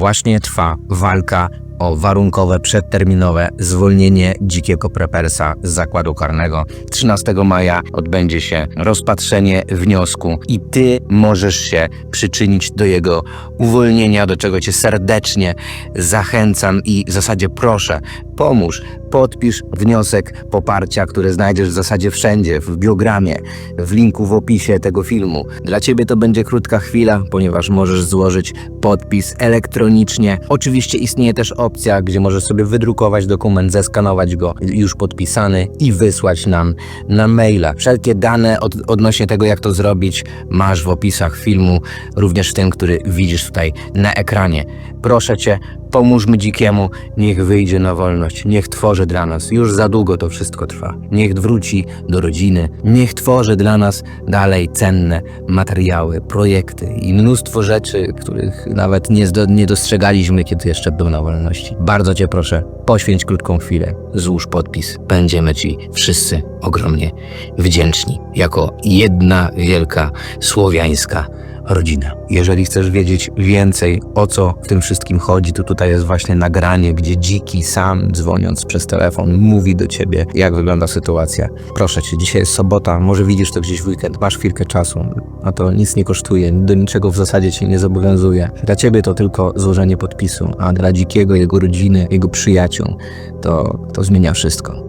właśnie trwa walka o warunkowe, przedterminowe zwolnienie dzikiego prepersa z zakładu karnego. 13 maja odbędzie się rozpatrzenie wniosku i ty możesz się przyczynić do jego uwolnienia, do czego cię serdecznie zachęcam i w zasadzie proszę, pomóż, podpisz wniosek poparcia, który znajdziesz w zasadzie wszędzie, w biogramie, w linku w opisie tego filmu. Dla ciebie to będzie krótka chwila, ponieważ możesz złożyć podpis elektronicznie. Oczywiście istnieje też opcja, gdzie możesz sobie wydrukować dokument, zeskanować go już podpisany i wysłać nam na maila. Wszelkie dane od, odnośnie tego, jak to zrobić, masz w opisach filmu, również w tym, który widzisz tutaj na ekranie. Proszę cię, pomóżmy dzikiemu, niech wyjdzie na wolność, niech tworzy dla nas. Już za długo to wszystko trwa. Niech wróci do rodziny, niech tworzy dla nas dalej cenne materiały, projekty i mnóstwo rzeczy, których nawet nie, nie dostrzegaliśmy, kiedy jeszcze był na wolności. Bardzo cię proszę, poświęć krótką chwilę, złóż podpis. Będziemy ci wszyscy ogromnie wdzięczni, jako jedna wielka słowiańska rodzina. Jeżeli chcesz wiedzieć więcej o co w tym wszystkim chodzi, to tutaj jest właśnie nagranie, gdzie dziki sam dzwoniąc przez telefon mówi do ciebie, jak wygląda sytuacja. Proszę cię, dzisiaj jest sobota, może widzisz to gdzieś w weekend, masz chwilkę czasu, a to nic nie kosztuje, do niczego w zasadzie cię nie zobowiązuje. Dla ciebie to tylko złożenie podpisu, a dla dzikiego, jego rodziny, jego przyjaciół to, to zmienia wszystko.